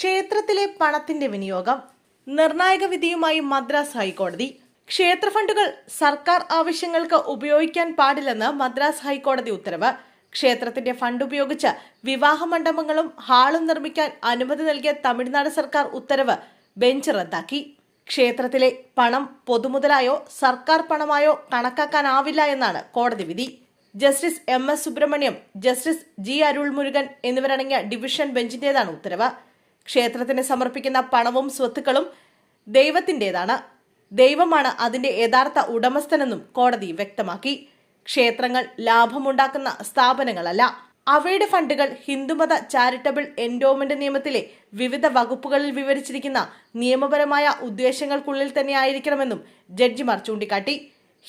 ക്ഷേത്രത്തിലെ പണത്തിന്റെ വിനിയോഗം നിർണായക വിധിയുമായി മദ്രാസ് ഹൈക്കോടതി. ക്ഷേത്ര ഫണ്ടുകൾ സർക്കാർ ആവശ്യങ്ങൾക്ക് ഉപയോഗിക്കാൻ പാടില്ലെന്ന് മദ്രാസ് ഹൈക്കോടതി ഉത്തരവ്. ക്ഷേത്രത്തിന്റെ ഫണ്ട് ഉപയോഗിച്ച് വിവാഹ മണ്ഡപങ്ങളും ഹാളും നിർമ്മിക്കാൻ അനുമതി നൽകിയ തമിഴ്നാട് സർക്കാർ ഉത്തരവ് ബെഞ്ച് റദ്ദാക്കി. ക്ഷേത്രത്തിലെ പണം പൊതുമുതലായോ സർക്കാർ പണമായോ കണക്കാക്കാനാവില്ല എന്നാണ് കോടതി വിധി. Justice M S Subramaniam justice G Arulmurugan എന്നിവരടങ്ങിയ ഡിവിഷൻ ബെഞ്ചിന്റേതാണ് ഉത്തരവ്. ക്ഷേത്രത്തിന് സമർപ്പിക്കുന്ന പണവും സ്വത്തുക്കളും ദൈവത്തിന്റെതാണ്. ദൈവമാണ് അതിന്റെ യഥാർത്ഥ ഉടമസ്ഥനെന്നും കോടതി വ്യക്തമാക്കി. ക്ഷേത്രങ്ങൾ ലാഭമുണ്ടാക്കുന്ന സ്ഥാപനങ്ങളല്ല. അവയുടെ ഫണ്ടുകൾ ഹിന്ദുമത ചാരിറ്റബിൾ എൻഡോമെന്റ് നിയമത്തിലെ വിവിധ വകുപ്പുകളിൽ വിവരിച്ചിരിക്കുന്ന നിയമപരമായ ഉദ്ദേശങ്ങൾക്കുള്ളിൽ തന്നെ ആയിരിക്കണമെന്നും ജഡ്ജിമാർ ചൂണ്ടിക്കാട്ടി.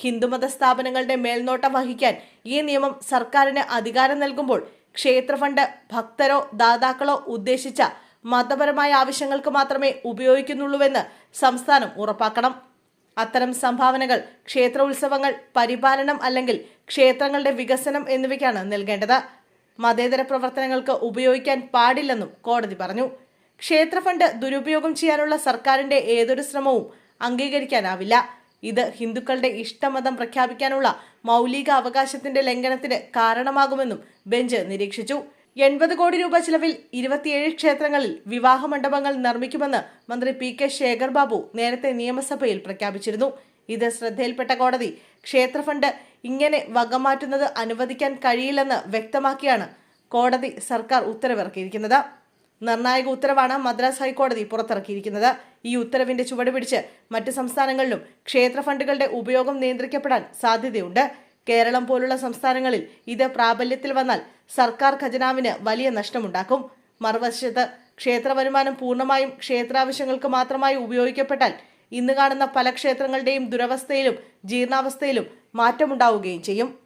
ഹിന്ദുമത സ്ഥാപനങ്ങളുടെ മേൽനോട്ടം വഹിക്കാൻ ഈ നിയമം സർക്കാരിന് അധികാരം നൽകുമ്പോൾ ക്ഷേത്രഫണ്ട് ഭക്തരോ ദാതാക്കളോ ഉദ്ദേശിച്ച മതപരമായ ആവശ്യങ്ങൾക്ക് മാത്രമേ ഉപയോഗിക്കുന്നുള്ളൂവെന്ന് സംസ്ഥാനം ഉറപ്പാക്കണം. അത്തരം സംഭാവനകൾ ക്ഷേത്ര ഉത്സവങ്ങൾ പരിപാലനം അല്ലെങ്കിൽ ക്ഷേത്രങ്ങളുടെ വികസനം എന്നിവയ്ക്കാണ് നൽകേണ്ടത്. മതേതര പ്രവർത്തനങ്ങൾക്ക് ഉപയോഗിക്കാൻ പാടില്ലെന്നും കോടതി പറഞ്ഞു. ക്ഷേത്ര ഫണ്ട് ദുരുപയോഗം ചെയ്യാനുള്ള സർക്കാരിന്റെ ഏതൊരു ശ്രമവും അംഗീകരിക്കാനാവില്ല. ഇത് ഹിന്ദുക്കളുടെ ഇഷ്ടമതം പ്രഖ്യാപിക്കാനുള്ള മൗലിക അവകാശത്തിന്റെ ലംഘനത്തിന് കാരണമാകുമെന്നും ബെഞ്ച് നിരീക്ഷിച്ചു. എൺപത് കോടി രൂപ ചിലവിൽ ഇരുപത്തിയേഴ് ക്ഷേത്രങ്ങളിൽ വിവാഹ മണ്ഡപങ്ങൾ നിർമ്മിക്കുമെന്ന് മന്ത്രി പി കെ ശേഖർ ബാബു നേരത്തെ നിയമസഭയിൽ പ്രഖ്യാപിച്ചിരുന്നു. ഇത് ശ്രദ്ധയിൽപ്പെട്ട കോടതി ക്ഷേത്ര ഫണ്ട് ഇങ്ങനെ വകമാറ്റുന്നത് അനുവദിക്കാൻ കഴിയില്ലെന്ന് വ്യക്തമാക്കിയാണ് കോടതി സർക്കാർ ഉത്തരവിറക്കിയിരിക്കുന്നത്. നിർണായക ഉത്തരവാണ് മദ്രാസ് ഹൈക്കോടതി പുറത്തിറക്കിയിരിക്കുന്നത്. ഈ ഉത്തരവിന്റെ ചുവടുപിടിച്ച് മറ്റ് സംസ്ഥാനങ്ങളിലും ക്ഷേത്ര ഫണ്ടുകളുടെ ഉപയോഗം നിയന്ത്രിക്കപ്പെടാൻ സാധ്യതയുണ്ട്. കേരളം പോലുള്ള സംസ്ഥാനങ്ങളിൽ ഇത് പ്രാബല്യത്തിൽ വന്നാൽ സർക്കാർ ഖജനാവിന് വലിയ നഷ്ടമുണ്ടാക്കും. മറുവശത്ത് ക്ഷേത്ര വരുമാനം പൂർണമായും ക്ഷേത്രാവശ്യങ്ങൾക്ക് മാത്രമായി ഉപയോഗിക്കപ്പെട്ടാൽ ഇന്ന് കാണുന്ന പല ക്ഷേത്രങ്ങളുടെയും ദുരവസ്ഥയിലും ജീർണാവസ്ഥയിലും മാറ്റമുണ്ടാവുകയും ചെയ്യും.